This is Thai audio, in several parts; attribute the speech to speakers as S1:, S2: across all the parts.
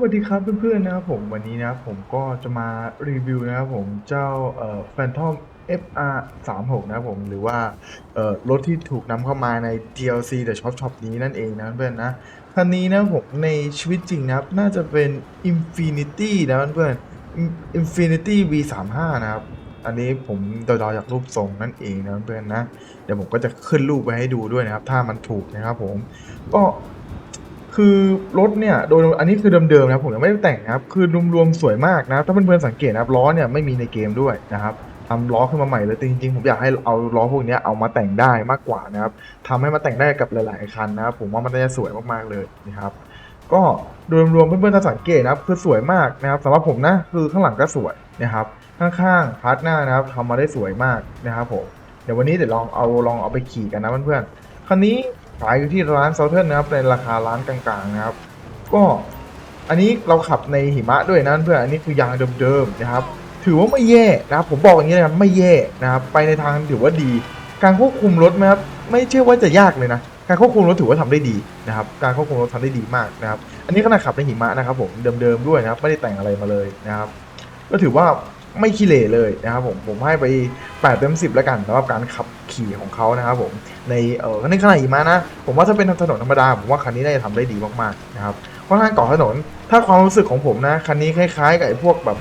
S1: สวัสดีครับเพื่อนๆนะครับผมวันนี้นะครับผมก็จะมารีวิวนะครับผมเจ้าเอ่อ Phantom FR 3 6นะครับผมหรือว่าเอ่อรถที่ถูกนำเข้ามาใน DLC The Shop Shop นี้นั่นเองนะเพื่อนๆนะคันนี้นะผมในชีวิตจริงนะครับน่าจะเป็น Infinity นะเพื่อนๆ Infinity V35 นะครับอันนี้ผมเดาๆจากรูปทรงนั่นเองนะเพื่อนๆนะเดี๋ยวผมก็จะขึ้นรูปไว้ให้ดูด้วยนะครับ ถ้ามันถูกนะครับผมก็ คือรถเนี่ยโดยอันนี้คือเดิมๆนะครับผมยังไม่ได้แต่งนะครับ คือรวมๆสวยมากนะครับถ้าเพื่อนๆสังเกตนะครับล้อเนี่ยไม่มีในเกมด้วยนะครับทำล้อขึ้นมาใหม่เลยจริงๆผมอยากให้เอาล้อพวกนี้เอามาแต่งได้มากกว่านะครับทำให้มาแต่งได้กับหลายๆคันนะครับผมว่ามันจะสวยมากๆเลยนะครับก็โดยรวมๆเพื่อนๆถ้าสังเกตนะครับคือสวยมากนะครับสำหรับผมนะคือข้างหลังก็สวยนะครับข้างๆพาร์ทหน้านะครับทำมาได้สวยมากนะครับผมเดี๋ยววันนี้เดี๋ยวลองเอาลองเอาไปขี่กันนะเพื่อนๆคันนี้ ขายอยู่ที่ร้านเซาเทิร์นนะครับในราคาร้านกลางๆนะครับ ก็อันนี้เราขับในหิมะด้วยนะเพื่อนอันนี้คือยางเดิมๆนะครับ ถือว่าไม่แย่นะครับ ผมบอกอย่างนี้นะครับไม่แย่นะครับ ไปในทางถือว่าดี การควบคุมรถนะครับไม่เชื่อว่าจะยากเลยนะการควบคุมรถถือว่าทำได้ดีนะครับ การควบคุมรถทำได้ดีมากนะครับ อันนี้ขนาดขับในหิมะนะครับ ผมเดิมๆด้วยนะครับ ไม่ได้แต่งอะไรมาเลยนะครับ ก็ถือว่า ไม่ขี้เหร่เลยนะครับผมผมให้ไป8เต็ม10 แล้วกันสำหรับการขับขี่ของเขานะครับผมในเออในขนาดหิมะนะ ผมว่าถ้าเป็นถนนธรรมดา ผมว่าคันนี้น่าจะทำได้ดีมากๆนะครับค่อนข้างกาะถนน ถ้าความรู้สึกของผมนะ คันนี้คล้ายๆกับไอ้พวกแบบ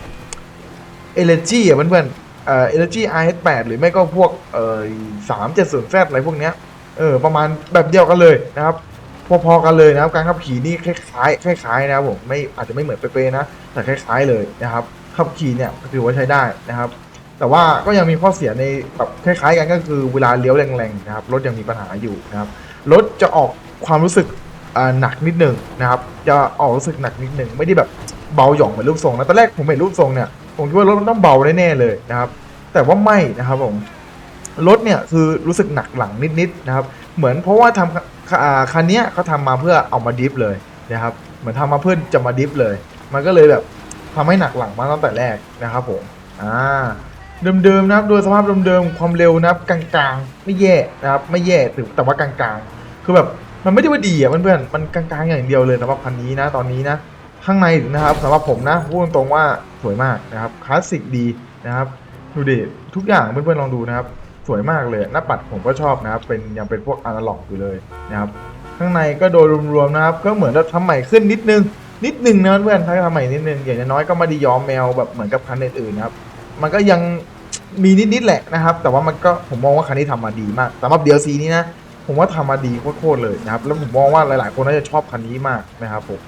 S1: เอเลจีอะเพื่อนๆเอ่อเอเลจี RS8 หรือไม่ก็พวกเอ่อ370 Z อะไรพวกเนี้ยเออประมาณแบบเดียวกันเลยนะครับพอๆกันเลยนะครับการขับขี่นี่คล้ายๆคล้ายๆนะครับผมไม่อาจจะไม่เหมือนเป๊ะๆนะแต่คล้ายๆเลยนะครับ ขับขี่เนี่ยถือว่าใช้ได้นะครับ แต่ว่าก็ยังมีข้อเสียในแบบคล้ายๆกันก็คือเวลาเลี้ยวแรงๆนะครับรถยังมีปัญหาอยู่นะครับรถจะออกความรู้สึกอ่าหนักนิดหนึ่งนะครับ จะออกรู้สึกหนักนิดหนึ่งไม่ได้แบบเบาหย่องเหมือนรูปทรงนะตอนแรกผมเห็นรูปทรงเนี่ยผมคิดว่ารถมันต้องเบาแน่ๆเลยนะครับ แต่ว่าไม่นะครับผมรถเนี่ยคือรู้สึกหนักหลังนิดๆนะครับ เหมือนเพราะว่าทำอ่าคันนี้เขาทำมาเพื่อเอามาดิฟเลยนะครับ เหมือนทำมาเพื่อจะมาดิฟเลย มันก็เลยแบบ ทำให้หนักหลังมาตั้งแต่แรกนะครับผมอ่าเดิมๆนะครับโดยสภาพเดิมๆความเร็วนะครับกลางๆ ไม่แย่นะครับไม่แย่แต่แต่ว่ากลางๆ คือแบบมันไม่ได้ว่าดีอะเพื่อนๆมันกลางๆอย่างเดียวเลยสำหรับคันนี้นะตอนนี้นะข้างในนะครับสำหรับผมนะพูดตรงๆว่าสวยมากนะครับคลาสสิกดีนะครับดูดิทุกอย่างเพื่อนๆลองดูนะครับ สวยมากเลยหน้าปัดผมก็ชอบนะครับ เป็นยังเป็นพวกอนาล็อกอยู่เลยนะครับข้างในก็โดยรวมๆนะครับ ก็เหมือนเราทำใหม่ขึ้นนิดนึง นิดนึงนะเพื่อนถ้าทำใหม่นิดนึงอย่างน้อยๆก็ไมาดีย้อมแมวแบบเหมือนกับคันอื่นๆนะครับ มันก็ยังมีนิดๆแหละนะครับ แต่ว่ามันก็ผมมองว่าคันนี้ทำมาดีมากสำหรับ DLC นี้นะผมว่าทำมาดีโคตรเลยนะครับ แล้วผมมองว่าหลายๆ คนน่าจะชอบคันนี้มากนะครับผม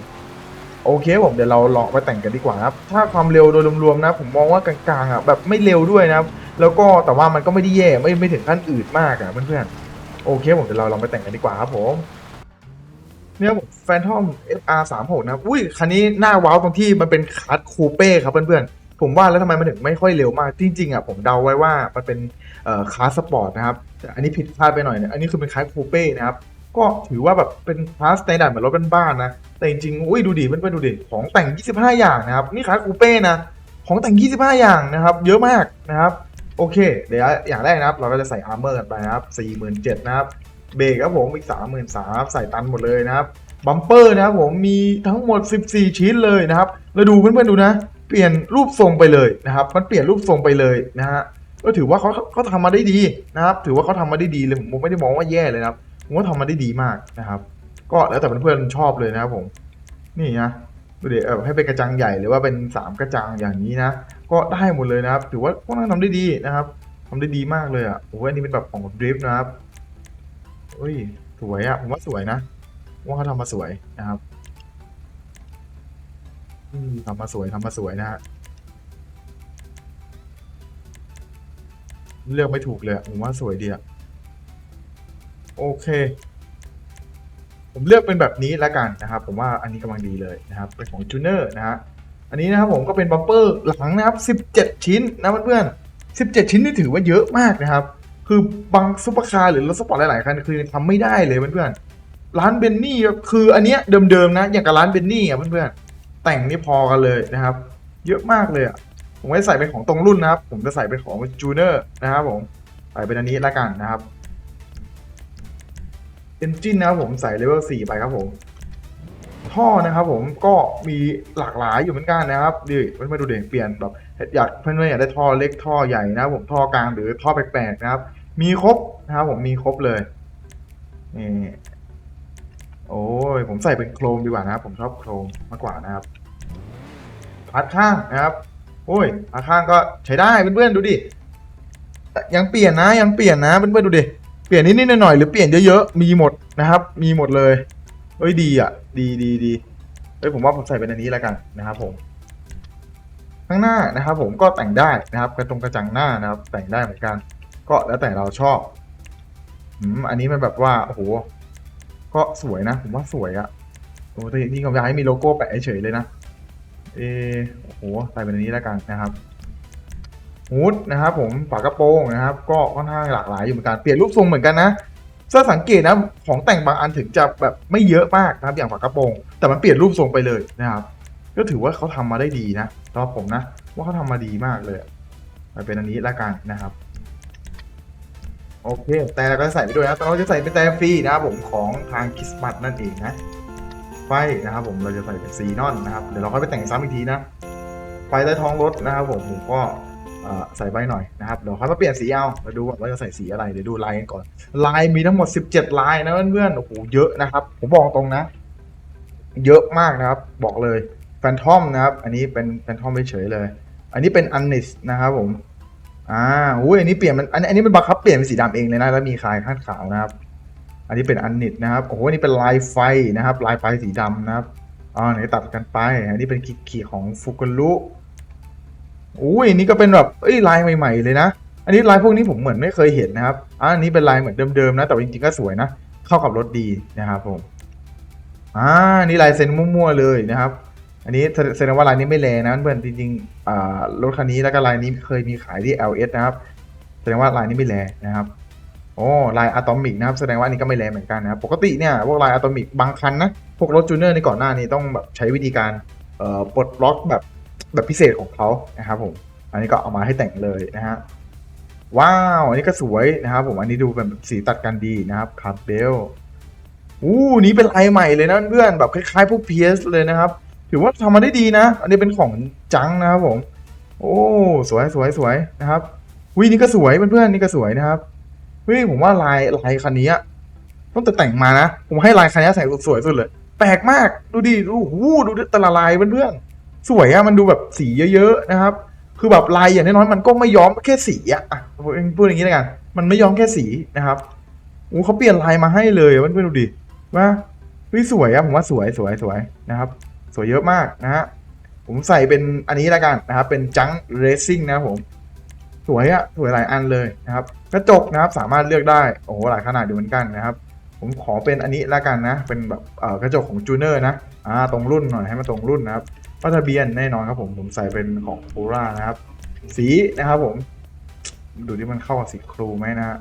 S1: โอเคผมเดี๋ยวเราลองไปแต่งกันดีกว่านะครับ ถ้าความเร็วโดยรวมๆนะ ผมมองว่ากลางๆอะแบบไม่เร็วด้วยนะครับ แล้วก็แต่ว่ามันก็ไม่ได้แย่ไม่ไม่ถึงขั้นอืดมากอะเพื่อนๆโอเคผมเดี๋ยวเราลองไปแต่งกันดีกว่าครับผม เนี่ยแฟนทอม FR 3 6นะครับ อุ้ย คันนี้หน้าว้าวตรงที่มันเป็นคัสคูเป้ครับเพื่อนๆ ผมว่าแล้วทำไมมันถึงไม่ค่อยเร็วมาก จริงๆอะผมเดาไว้ว่ามันเป็นคลาสสปอร์ตนะครับ แต่อันนี้ผิดพลาดไปหน่อยเนี่ยอันนี้คือเป็นคลาสคูเป้นะครับ ก็ถือว่าแบบเป็นคลาสสแตนดาร์ดเหมือนรถบ้านๆนะ แต่จริงๆ อุ้ยดูดิเพื่อนๆดูดิ ของแต่ง 25 อย่างนะครับ นี่คลาสคูเป้นะ ของแต่ง 25 อย่างนะครับ เยอะมากนะครับ โอเค เดี๋ยวอย่างแรกนะครับ เราก็จะใส่อาร์เมอร์กันไปนะครับ47,000นะครับ เบรกครับผมอีก33,000ใส่ตันหมดเลยนะครับบัมเปอร์นะครับผมมีทั้งหมด 14 ชิ้นเลยนะครับแล้วดูเพื่อนๆดูนะ เปลี่ยนรูปทรงไปเลยนะครับ มันเปลี่ยนรูปทรงไปเลยนะฮะก็ถือว่าเขาเขาทำมาได้ดีนะครับ ถือว่าเขาทำมาได้ดีเลยผมไม่ได้มองว่าแย่เลยนะครับผมว่าทำมาได้ดีมากนะครับ ก็แล้วแต่เพื่อนๆชอบเลยนะครับผม นี่นะดูดิเออให้เป็นกระจังใหญ่หรือว่าเป็นสามกระจังอย่างนี้นะ ก็ได้หมดเลยนะครับ ถือว่าพวกนั้นทำได้ดีนะครับทำได้ดีมากเลยอะโอ้ยอันนี้เป็นแบบของดริฟต์นะครับ เฮ้ย สวยอะผมว่าสวยนะ ว่าเขาทำมาสวยนะครับทำมาสวยทำมาสวยนะฮะเลือกไม่ถูกเลยผมว่าสวยดีอะโอเค ผมเลือกเป็นแบบนี้แล้วกันนะครับ ผมว่าอันนี้กำลังดีเลยนะครับเป็นของจูเนอร์นะฮะอันนี้นะครับผมก็เป็นบัมเปอร์หลังนะครับ 17 ชิ้นนะเพื่อนๆ17 ชิ้นนี่ถือว่าเยอะมากนะครับ คือบางซุปเปอร์คาร์หรือรถสปอร์ตหลายๆคันคือทำไม่ได้เลยเพื่อนๆร้านเบนนี่คืออันเนี้ยเดิมๆนะ อย่างกับร้านเบนนี่อะเพื่อนๆแต่งนี่พอกันเลยนะครับ เยอะมากเลยอะผมไม่ใส่เป็นของตรงรุ่นนะครับ ผมจะใส่เป็นของจูเนอร์นะครับผมใส่เป็นอันนี้ละกันนะครับเอนจินนะครับผมใส่เลเวล4ไปครับผม ท่อนะครับผมก็มีหลากหลายอยู่เหมือนกันนะครับดิเพื่อนๆดูเด่นเปลี่ยนแบบอยากเพื่อนๆอยากได้ท่อเล็กท่อใหญ่นะครับผมท่อกลางหรือท่อแปลกๆนะครับ มีครบนะครับผมมีครบเลยนี่โอ้ยผมใส่เป็นโครมดีกว่านะครับ ผมชอบโครมมากกว่านะครับพัดข้างนะครับ โอ้ยพัดข้างก็ใช้ได้เพื่อนๆดูดิยังเปลี่ยนนะยังเปลี่ยนนะเพื่อนๆดูดิเปลี่ยนนิดๆหน่อยๆหรือเปลี่ยนเยอะๆมีหมดนะครับ มีหมดเลยเอ้ยดีอะ ดีดีดีเอ้ยผมว่าผมใส่เป็นอันนี้แล้วกันนะครับ ผม ข้างหน้านะครับ ผมก็แต่งได้นะครับ กระตรงกระจังหน้านะครับ แต่งได้เหมือนกัน ก็แล้วแต่เราชอบอืมอันนี้มันแบบว่าโอ้โหก็สวยนะ ผมว่าสวยอะโอ้แต่จริงๆผมอยากให้มีโลโก้แปะเฉยเลยนะเออโอ้โหใส่เป็นอันนี้แล้วกันนะครับฮูดนะครับ ผมฝากระโปรงนะครับ ก็ค่อนข้างหลากหลายอยู่เหมือนกันเปลี่ยนรูปทรงเหมือนกันนะถ้าสังเกตนะของแต่งบางอันถึงจะแบบไม่เยอะมากนะครับ อย่างฝากระโปรง แต่มันเปลี่ยนรูปทรงไปเลยนะครับ ก็ถือว่าเขาทำมาได้ดีนะสำหรับผมนะ ว่าเขาทำมาดีมากเลยมาเป็นอันนี้ละกันนะครับ โอเค แต่เราก็ใส่ไปด้วยนะแต่เราจะใส่เป็นแต่ฟรีนะครับผมของทางคิสมัตนั่นเองนะ ไฟนะครับผมเราจะใส่เป็นซีนอนนะครับ เดี๋ยวเราค่อยไปแต่งซ้ำอีกทีนะ ไฟใต้ท้องรถนะครับผมผมก็ใส่ไปหน่อยนะครับ เดี๋ยวค่อยมาเปลี่ยนสีเอามาดูว่าจะใส่สีอะไร เดี๋ยวดูลายกันก่อน ลายมีทั้งหมด 17 ลายนะเพื่อนๆ โอ้โห เยอะนะครับ ผมบอกตรงนะ เยอะมากนะครับ บอกเลย แฟนทอมนะครับ อันนี้เป็นแฟนทอมเฉยๆเลย อันนี้เป็นอันนิสนะครับผม อ่าอุ้ยอันนี้เปลี่ยนมันอันอันนี้มันบังคับเปลี่ยนเป็นสีดำเองเลยนะแล้วมีคลายคาดขาวนะครับ อันนี้เป็นอันนิสนะครับโอ้โหอันนี้เป็นลายไฟนะครับ ลายไฟสีดำนะครับอ่าไหนตัดกันไป อันนี้เป็นขีดๆของฟุกุรุอุ้ยอันนี้ก็เป็นแบบเอ้ยลายใหม่ๆเลยนะ อันนี้ลายพวกนี้ผมเหมือนไม่เคยเห็นนะครับอ่าอันนี้เป็นลายเหมือนเดิมๆนะ แต่ว่าจริงๆก็สวยนะ เข้ากับรถดีนะครับผมอ่านี่ลายเซ็นมั่วๆเลยนะครับ อันนี้แสดงว่าลายนี้ไม่แรงนะเพื่อนจริงๆรถคันนี้แล้วก็ลายนี้เคยมีขายที่ LS นะครับ แสดงว่าลายนี้ไม่แรงนะครับโอ้ลายอะตอมิกนะครับแสดงว่าอันนี้ก็ไม่แรงเหมือนกันนะครับปกติเนี่ยพวกลายอะตอมิกบางคันนะพวกรถจูเนอร์ในก่อนหน้านี้ต้องแบบใช้วิธีการปลดล็อกแบบแบบพิเศษของเขานะครับผมอันนี้ก็เอามาให้แต่งเลยนะฮะว้าวอันนี้ก็สวยนะครับผมอันนี้ดูเป็นสีตัดกันดีนะครับคาร์เบลอู้นี้เป็นลายใหม่เลยนะเพื่อนแบบคล้ายๆพวก PS เลยนะครับ ถือว่าทำมาได้ดีนะ อันนี้เป็นของจังนะครับผม โอ้สวยสวยสวยนะครับวินี่ก็สวยเพื่อนๆนี่ก็สวยนะครับเฮ้ยผมว่าลายลายคันนี้อะตั้งแต่แต่งมานะ ผมให้ลายคันนี้ใส่สวยสุดเลย แปลกมาก ดูดิดูหูดูแต่ละลายเพื่อนๆสวยอะมันดูแบบสีเยอะๆนะครับ คือแบบลายอย่างน้อยๆมันก็ไม่ย้อมแค่สีอะอะพูดอย่างนี้แล้วกัน มันไม่ย้อมแค่สีนะครับโอ้เขาเปลี่ยนลายมาให้เลยเพื่อนๆดูดิว่าเฮ้ยสวยอะผมว่าสวยสวยสวยนะครับ สวยเยอะมากนะฮะผมใส่เป็นอันนี้แล้วกันนะครับ เป็นจังเรซิ่งนะครับผม สวยอะสวยหลายอันเลยนะครับ กระจกนะครับสามารถเลือกได้โอ้โหหลายขนาดอยู่เหมือนกันนะครับ ผมขอเป็นอันนี้แล้วกันนะ เป็นแบบเออกระจกของจูเนอร์นะอ่าตรงรุ่นหน่อยให้มันตรงรุ่นนะครับป้ายทะเบียนแน่นอนครับผมผมใส่เป็นของโ o รานะครับ สีนะครับผม ดูที่มันเข้ากับสีครูไหมนะฮะ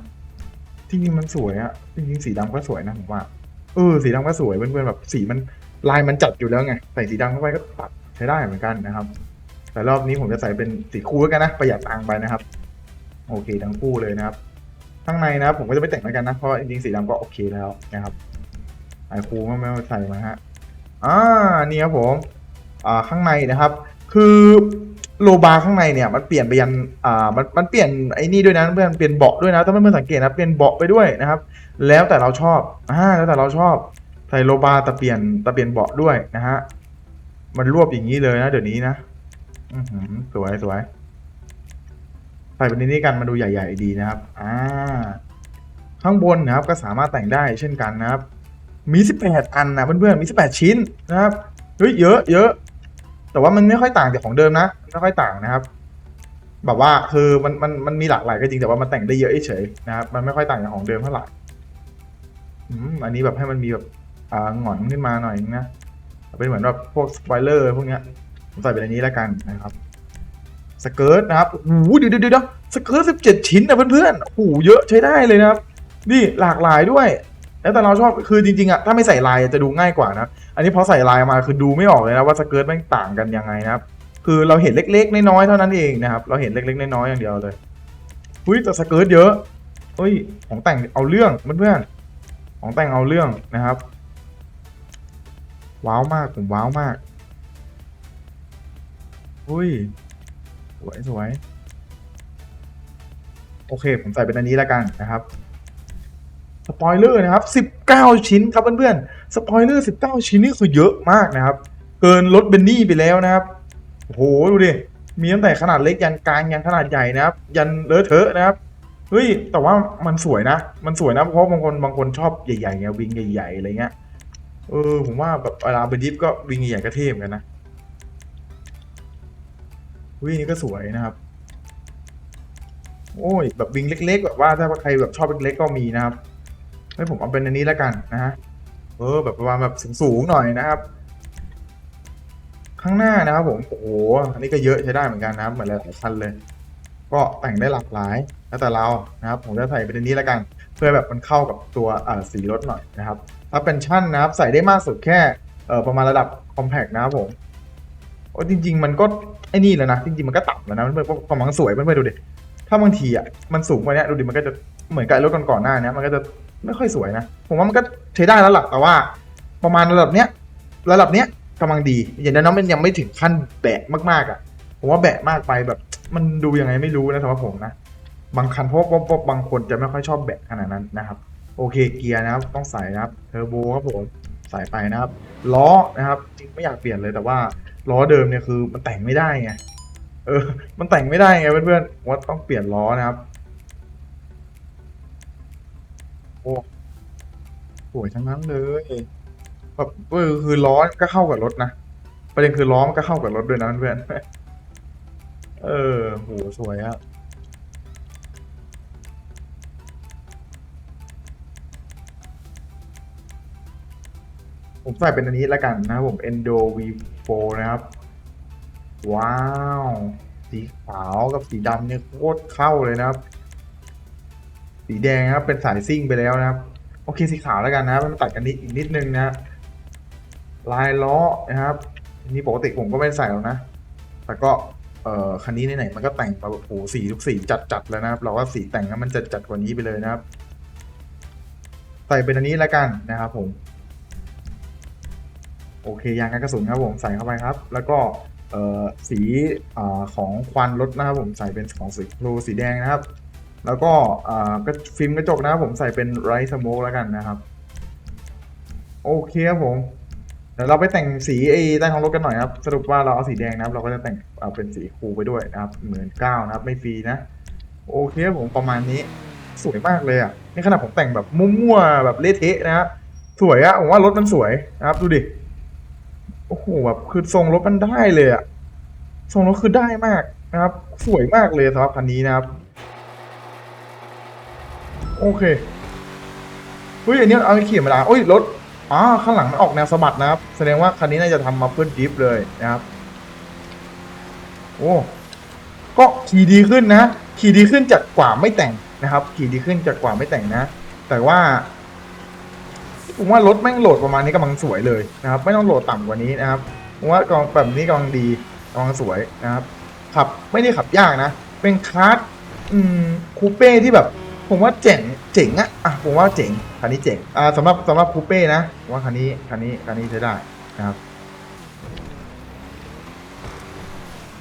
S1: จริงๆมันสวยอะจริงๆสีดำก็สวยนะผมว่าเออสีดำก็สวยเพื่อนๆแบบสีมัน ลายมันจัดอยู่แล้วไง ใส่สีดำเข้าไปก็ตัดใช้ได้เหมือนกันนะครับ แต่รอบนี้ผมจะใส่เป็นสีคูแล้วกันนะประหยัดตังค์ไปนะครับ โอเคทั้งคู่เลยนะครับ ข้างในนะครับผมก็จะไม่แต่งแล้วกันนะเพราะจริงๆสีดำก็โอเคแล้วนะครับไอคูไม่ไม่ใส่มาฮะอ่านี่ครับผมอ่าข้างในนะครับ คือโลบาร์ข้างในเนี่ยมันเปลี่ยนไปยันอ่ามันมันเปลี่ยนไอ้นี่ด้วยนะเพื่อนเปลี่ยนเบาะด้วยนะถ้าเพื่อนสังเกตนะเปลี่ยนเบาะไปด้วยนะครับ แล้วแต่เราชอบอ่าแล้วแต่เราชอบ ใส่โลบาร์ตะเปลี่ยนตะเปลี่ยนเบาะด้วยนะฮะ มันรวบอย่างนี้เลยนะเดี๋ยวนี้นะอือหือสวยสวยใส่เป็นนี้กันมาดูใหญ่ ๆ ดีนะครับ อ่า ข้างบนนะครับก็สามารถแต่งได้เช่นกันนะครับ มี 18 อันนะเพื่อนๆ มี 18 ชิ้นนะครับ เฮ้ยเยอะเยอะ แต่ว่ามันไม่ค่อยต่างจากของเดิมนะ ไม่ค่อยต่างนะครับ แบบว่าคือมันมันมันมีหลากหลายก็จริงแต่ว่ามันแต่งได้เยอะเฉยนะครับ มันไม่ค่อยต่างจากของเดิมเท่าไหร่อืมอันนี้แบบให้มันมีแบบ อ่าหงอนขึ้นมาหน่อยนะเป็นเหมือนแบบพวกสปอยเลอร์พวกเนี้ยผมใส่เป็นอันนี้แล้วกันนะครับสเกิร์ตนะครับโอ้โหเดี๋ยวเดี๋ยวเดี๋ยวสเกิร์ตสิบเจ็ดชิ้นนะเพื่อนๆโอ้โหเยอะใช้ได้เลยนะครับ นี่หลากหลายด้วย แล้วแต่เราชอบคือจริงๆอะถ้าไม่ใส่ลายจะดูง่ายกว่านะอันนี้พอใส่ลายมาคือดูไม่ออกเลยนะว่าสเกิร์ตม่งต่างกันยังไงนะครับ คือเราเห็นเล็กๆน้อยๆเท่านั้นเองนะครับ เราเห็นเล็กๆน้อยๆอย่างเดียวเลยหุ้ยแต่สเกิร์ตเยอะเฮ้ยของแต่งเอาเรื่องเพื่อนๆของแต่งเอาเรื่องนะครับ ว้าวมาก ผมว้าวมาก อุ้ย สวยสวย โอเค ผมใส่เป็นอันนี้แล้วกันนะครับ สปอยเลอร์นะครับ 19 ชิ้นครับเพื่อนๆ สปอยเลอร์ 19 ชิ้นนี่คือเยอะมากนะครับ เกินรถเบนนี่ไปแล้วนะครับ โอ้โห ดูดิ มีตั้งแต่ขนาดเล็กยันกลางยันขนาดใหญ่นะครับ ยันเลอะเทอะนะครับเฮ้ย แต่ว่ามันสวยนะ มันสวยนะ เพราะบางคนบางคนชอบใหญ่ๆไงวิงใหญ่ๆอะไรเงี้ย เออผมว่าแบบเวลาไปดิฟก็วิงใหญ่ๆก็เท่เหมือนกันนะวิ่งนี้ก็สวยนะครับ โอ้ยแบบวิงเล็ก ๆ แบบว่าถ้าใครแบบชอบเล็กๆก็มีนะครับให้ผมเอาเป็นอันนี้แล้วกันนะฮะเออแบบประมาณแบบสูงๆหน่อยนะครับข้างหน้านะครับผมโอ้โหอันนี้ก็เยอะใช้ได้เหมือนกันนะครับเหมือนหลายๆคันเลย ก็แต่งได้หลากหลายแล้วแต่เรานะครับ ผมจะใส่เป็นอันนี้แล้วกัน เพื่อแบบมันเข้ากับตัวอ่าสีรถหน่อยนะครับ ถ้าเป็นชั่นนะครับ ใส่ได้มากสุดแค่เออประมาณระดับคอมแพกนะครับผมโอ้จริง ๆ มันก็ไอ้นี่แล้วนะจริงๆมันก็ต่ำแล้วนะมันเป็นความหวังสวยเพื่อนๆดูดิถ้าบางทีอะมันสูงกว่านี้ดูดิมันก็จะเหมือนกับรถก่อนๆหน้านี้มันก็จะไม่ค่อยสวยนะ ผมว่ามันก็ใช้ได้แล้วหล่ะแต่ว่า ประมาณระดับเนี้ยระดับเนี้ยกำลังดี อย่างนั้นมันยังไม่ถึงขั้นแบะมากๆอะ ผมว่าแบะมากไปแบบ มันดูยังไงไม่รู้นะสำหรับผมนะ บางคันเพราะว่าเพราะบางคนจะไม่ค่อยชอบแบะขนาดนั้นนะครับ โอเคเกียร์นะครับ ต้องใส่นะครับเทอร์โบครับผมใส่ไปนะครับ ล้อนะครับจริงไม่อยากเปลี่ยนเลยแต่ว่าล้อเดิมเนี่ยคือมันแต่งไม่ได้ไงเออ มันแต่งไม่ได้ไงเพื่อนๆว่าต้องเปลี่ยนล้อนะครับโอ้สวยทั้งนั้นเลยแบบคือล้อก็เข้ากับรถนะประเด็นคือล้อมันก็เข้ากับรถด้วยนะเพื่อนๆเออโหสวยอะ ผมใส่เป็นอันนี้แล้วกันนะครับผม Endo V4 นะครับ ว้าว สีขาวกับสีดำเนี่ยโคตรเข้าเลยนะครับ สีแดงนะครับเป็นสายซิ่งไปแล้วนะครับ โอเคสีขาวแล้วกันนะครับมันตัดกันนิดอีกนิดนึงนะลายล้อนะครับนนี้ปกติผมก็ไม่ได้ใส่หรอกนะ แต่ก็เอ่อคันนี้ไหนๆมันก็แต่งแบบโอ้สีทุกสีจัดๆแล้วนะครับ เราก็สีแต่งให้มันจัดจัดๆกว่านี้ไปเลยนะครับ ใส่เป็นอันนี้แล้วกันนะครับผม โอเคยางกันกระสุนครับผมใส่เข้าไปครับ แล้วก็สีอของควันรถนะครับผมใส่เป็นของสีโลสีแดงนะครับ แล้วก็ก็ฟิล์มกระจกนะครับผมใส่เป็นไรสโมกแล้วกันนะครับโอเคครับผมเดี๋ยวเราไปแต่งสีไอ้ใต้ท้องรถกันหน่อยครับ สรุปว่าเราเอาสีแดงนะครับ เราก็จะแต่งเอาเป็นสีคูไปด้วยนะครับเหมื่นก้านะครับ ไม่ฟรีนะโอเคครับผมประมาณนี้สวยมากเลยอะนี่ขนาดผมแต่งแบบมั่วๆแบบเละเทะนะฮะสวยอะผมว่ารถมันสวยนะครับดูดิ โอ้โหแบบคือทรงรถมันได้เลยอะทรงรถคือได้มากนะครับ สวยมากเลยสำหรับคันนี้นะครับ โอเคเฮ้ยอันนี้เอาไปขี่มาดาโอ้ยรถอ๋อข้างหลังมันออกแนวสะบัดนะครับ แสดงว่าคันนี้น่าจะทำมาเพื่อดิฟเลยนะครับ โอ้ก็ขี่ดีขึ้นนะ ขี่ดีขึ้นจากกว่าไม่แต่งนะครับ ขี่ดีขึ้นจากกว่าไม่แต่งนะ แต่ว่า ผมว่ารถแม่งโหลดประมาณนี้กำลังสวยเลยนะครับ ไม่ต้องโหลดต่ำกว่านี้นะครับผมว่ากองแบบนี้กำลังดีกำลังสวยนะครับ ขับไม่ได้ขับยากนะ เป็นคาร์ดอืมคูเป้ที่แบบ ผมว่าเจ๋งเจ๋งอะอะผมว่าเจ๋งคันนี้เจ๋งอ่าสำหรับสำหรับคูเป้นะผมว่าคันนี้คันนี้คันนี้ใช้ได้นะครับ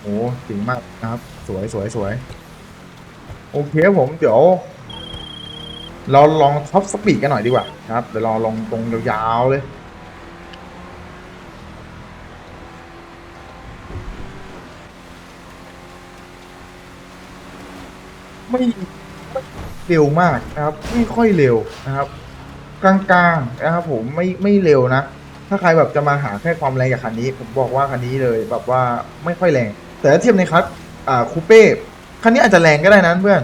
S1: โอ้เจ๋งมากนะครับ สวยสวยสวยโอเคผมเดี๋ยว เราลองท็อปสปีดกันหน่อยดีกว่าครับเดี๋ยวเราลองตรงยาวๆเลยไม่ไม่เร็วมากนะครับ ไม่ค่อยเร็วนะครับ กลางๆนะครับผมไม่ไม่เร็วนะ ถ้าใครแบบจะมาหาแค่ความแรงกับคันนี้ ผมบอกว่าคันนี้เลยแบบว่าไม่ค่อยแรง แต่ถ้าเทียบในคัสอ่าคูเป้คันนี้อาจจะแรงก็ได้นะเพื่อน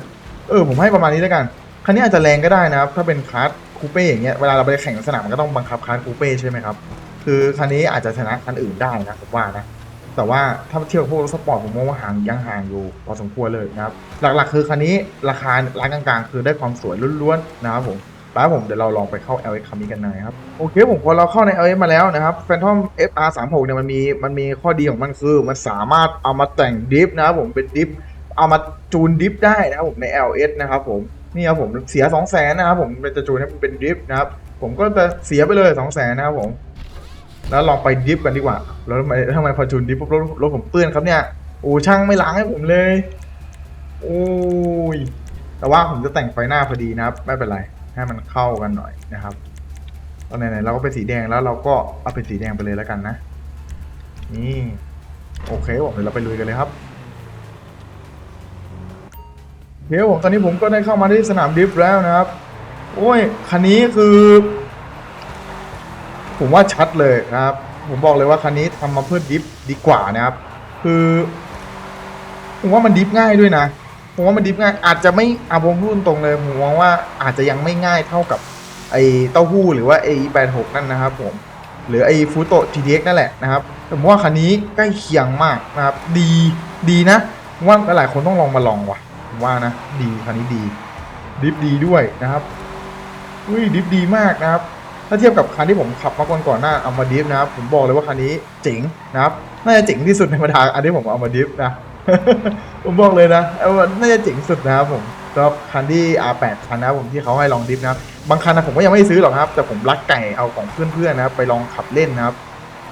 S1: เออผมให้ประมาณนี้แล้วกัน คันนี้อาจจะแรงก็ได้นะครับ ถ้าเป็นคลาร์ดคูเป้อย่างเงี้ย เวลาเราไปแข่งสนามมันก็ต้องบังคับคลาร์ดคูเป้ใช่ไหมครับ คือคันนี้อาจจะชนะคันอื่นได้นะผมว่านะ แต่ว่าถ้าเทียบกับพวกรถสปอร์ตผมมองว่าห่างยังห่างอยู่พอสมควรเลยนะครับ หลักๆ คือคันนี้ราคาร้านกลางๆ คือได้ความสวยล้วนๆนะครับผมแล้วผมเดี๋ยวเราลองไปเข้า LX คันนี้กันหน่อยครับ โอเคผมพอเราเข้าใน LX มาแล้วนะครับ Phantom FR 3 6เนี่ยมันมีมันมีข้อดีของมันคือ มันสามารถเอามาแต่งดิฟนะครับผมเป็นดิฟเอามาจูนดิฟได้นะครับผมใน LS นะครับผม นี่ครับผมเสีย2 0 0 0 0นนะครับผมจะจูนให้มันเป็นดิฟนะครับ ผมก็จะเสียไปเลย2 0 0 0 0นนะครับผม แล้วลองไปดิฟกันดีกว่า แล้วทำไมทำไมพอจูนดิฟปุ๊บรถรถผมเปื้อนครับเนี่ยโอ้ช่างไม่ล้างให้ผมเลย โอ้ยแต่ว่าผมจะแต่งไฟหน้าพอดีนะครับ ไม่เป็นไรให้มันเข้ากันหน่อยนะครับตอนไหนๆเราก็เป็นสีแดงแล้วเราก็เอาเป็นสีแดงไปเลยแล้วกันนะ นี่ โอเคผมเดี๋ยวเราไปลุยกันเลยครับ โอเคผมตอนนี้ผมก็ได้เข้ามาที่สนามดริฟต์แล้วนะครับ โอ้ย คันนี้คือ ผมว่าชัดเลยนะครับ ผมบอกเลยว่าคันนี้ทำมาเพื่อดิฟดีกว่านะครับ คือ ผมว่ามันดิฟง่ายด้วยนะ ผมว่ามันดิฟง่าย อาจจะไม่อาผมพูดตรงเลย ผมมองว่าอาจจะยังไม่ง่ายเท่ากับไอเต้าหู้หรือว่าไอแปดหกนั่นนะครับ ผม หรือไอฟูโต GTX นั่นแหละนะครับ แต่ผมว่าคันนี้ใกล้เคียงมากนะครับ ดี ดีนะ ว่าหลายคนต้องลองมาลองว่ะ ผมว่านะดีคันนี้ดีดิฟดีด้วยนะครับอุ้ยดิฟดีมากนะครับ ถ้าเทียบกับคันที่ผมขับมาก่อนก่อนหน้าเอามาดิฟนะครับ ผมบอกเลยว่าคันนี้เจ๋งนะครับน่าจะเจ๋งที่สุดในบรรดาอันที่ผมเอามาดิฟนะผมบอกเลยนะเอาน่าจะเจ๋งสุดนะครับผมสำหรับคันที่ R8 คันนะผมที่เขาให้ลองดิฟนะครับบางคันนะผมก็ยังไม่ได้ซื้อหรอกครับ แต่ผมรักไก่เอาของเพื่อนๆนะครับไปลองขับเล่นนะครับ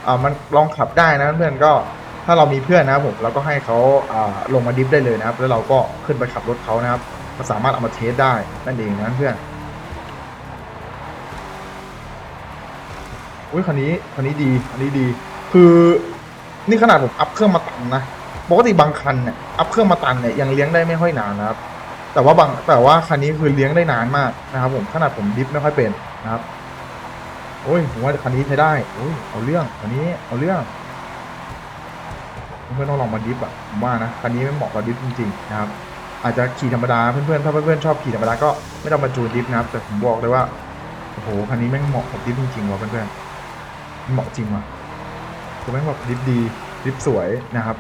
S1: อ่ามันลองขับได้นะเพื่อนก็ ถ้าเรามีเพื่อนนะครับผมเราก็ให้เขาอ่าลงมาดิฟได้เลยนะครับ แล้วเราก็ขึ้นไปขับรถเขานะครับก็สามารถเอามาเทสได้นั่นเองนะเพื่อนอุ้ยคันนี้คันนี้ดีคันนี้ดี คือนี่ขนาดผมอัพเครื่องมาตันนะปกติบางคันเนี่ยอัพเครื่องมาตันเนี่ยยังเลี้ยงได้ไม่ค่อยนานนะครับ แต่ว่าบางแต่ว่าคันนี้คือเลี้ยงได้นานมากนะครับ ผมขนาดผมดิฟไม่ค่อยเป็นนะครับโอ้ยผมว่าคันนี้ใช้ได้โอ้ยเอาเรื่องคันนี้เอาเรื่อง เพื่อนๆต้องลองมาดิฟอะผมว่านะคันนี้ไม่เหมาะกับดิฟจริงๆนะครับอาจจะขี่ธรรมดาเพื่อนๆถ้าเพื่อนๆชอบขี่ธรรมดาก็ไม่ต้องมาจูนดิฟนะครับ แต่ผมบอกเลยว่าโอ้โหคันนี้แม่งเหมาะกับดิฟจริงๆว่ะเพื่อนๆเหมาะจริงว่ะคือแม่งแบบดิฟดีดิฟสวยนะครับ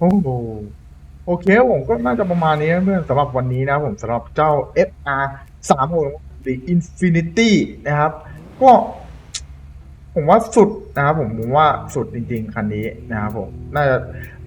S1: โอ้โหโอเคผมก็น่าจะประมาณนี้นะเพื่อนสำหรับวันนี้นะผมสำหรับเจ้า FR 3 6 The Infinity นะครับ ก็ผมว่าสุดนะครับผมผมว่าสุดจริงๆ คันนี้นะครับผมน่าจะ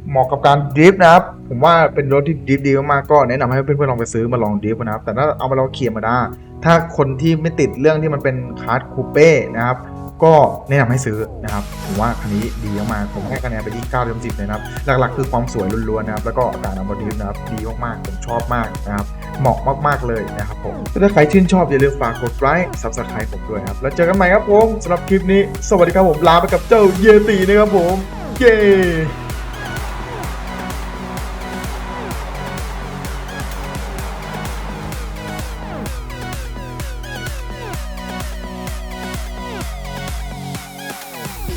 S1: เหมาะกับการดริฟต์นะครับ ผมว่าเป็นรถที่ดริฟต์ดีมากๆก็แนะนำให้เพื่อนๆลองไปซื้อมาลองดริฟต์นะครับ แต่ถ้าเอามาลองขี่มาได้ ถ้าคนที่ไม่ติดเรื่องที่มันเป็นคาร์ดคูเป้นะครับ ก็แนะนำให้ซื้อนะครับผมว่าคันนี้ดีมากผมให้คะแนนไปที่9เต็ม10เลยนะครับหลักๆ คือความสวยล้วนๆนะครับแล้วก็การอัมาดริฟนะครับดีมากๆผมชอบมากนะครับเหมาะมากๆเลยนะครับผมถ้าใครชื่นชอบอย่าลืมฝากกดไลค์ซับสไครต์ผมด้วยครับแล้วเจอกันใหม่ครับผมสำหรับคลิปนี้ สวัสดีครับผมลาไปกับเจ้าเยตีนะครับผม เย้